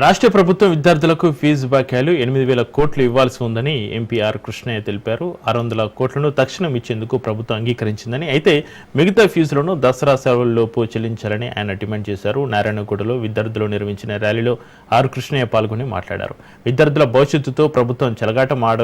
రాష్ట్ర ప్రభుత్వం విద్యార్థులకు ఫీజు బాక్యాలు ఎనిమిది వేల కోట్లు ఇవ్వాల్సి ఉందని ఎంపీ ఆర్ కృష్ణయ్య తెలిపారు. ఆరు వందల కోట్లను తక్షణం ఇచ్చేందుకు ప్రభుత్వం అంగీకరించిందని అయితే మిగతా ఫీజులను దసరా సెలవుల్లోపు చెల్లించాలని ఆయన డిమాండ్ చేశారు. నారాయణగూడలో విద్యార్థులు నిర్వహించిన ర్యాలీలో ఆర్ కృష్ణయ్య పాల్గొని మాట్లాడారు. విద్యార్థుల భవిష్యత్తుతో ప్రభుత్వం చెలగాటం ఆడ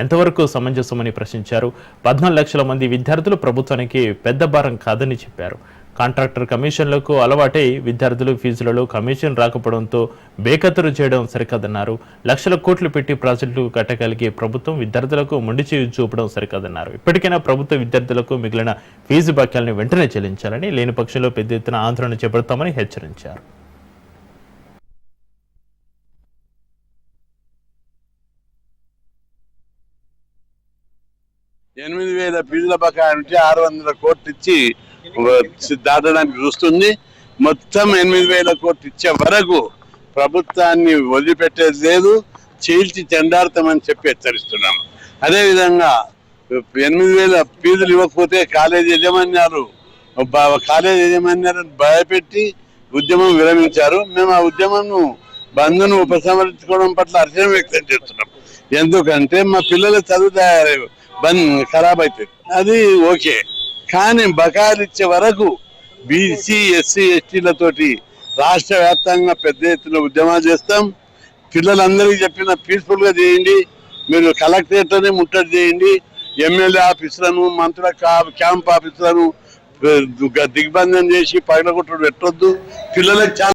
ఎంతవరకు సమంజసమని ప్రశ్నించారు. పద్నాలుగు లక్షల మంది విద్యార్థులు ప్రభుత్వానికి పెద్ద భారం కాదని చెప్పారు. కాంట్రాక్టర్ కమిషన్లకు అలవాటై విద్యార్థులు ఫీజులలో కమిషన్ రాకపోవడంతో బేఖతరు చేయడం సరికాదన్నారు. లక్షల కోట్లు పెట్టి ప్రాజెక్టులు కట్టగలిగే ప్రభుత్వం విద్యార్థులకు మొండి చేయి చూపడం సరికాదన్నారు. ఇప్పటికైనా ప్రభుత్వ విద్యార్థులకు మిగిలిన ఫీజు బాక్యాలను వెంటనే చెల్లించాలని లేని పక్షంలో పెద్ద ఎత్తున ఆందోళన చేపడతామని హెచ్చరించారు. ఎనిమిది వేల ఫీజుల బకాయి నుంచి ఆరు వందల కోట్లు ఇచ్చి దాటడానికి చూస్తుంది. మొత్తం ఎనిమిది వేల కోట్లు ఇచ్చే వరకు ప్రభుత్వాన్ని వదిలిపెట్టేది లేదు. చీల్చి చెండాడతామని చెప్పి హెచ్చరిస్తున్నాం. అదేవిధంగా ఎనిమిది వేల ఫీజులు ఇవ్వకపోతే కాలేజీ యజమాన్యాలు కాలేజీ యజమాన్యాలను భయపెట్టి ఉద్యమం విరమించారు. మేము ఆ ఉద్యమంను బంధును ఉపసంహరించుకోవడం పట్ల హర్షం వ్యక్తం చేస్తున్నాం. ఎందుకంటే మా పిల్లల చదువు తయారై- బంద్ ఖరాబ్ అవుతుంది అది ఓకే. కానీ బకాయిలు ఇచ్చే వరకు బీసీ ఎస్సీ ఎస్టీలతోటి రాష్ట్ర వ్యాప్తంగా పెద్ద ఎత్తున ఉద్యమాలు చేస్తాం. పిల్లలందరికీ చెప్పిన పీస్ఫుల్గా చేయండి. మీరు కలెక్టరేట్లోనే ముట్టడి చేయండి. ఎమ్మెల్యే ఆఫీసులను మంత్రుల కా- క్యాంప్ ఆఫీసులను దిగ్బంధం చేసి పగలగొట్టడం పెట్టొద్దు పిల్లలకు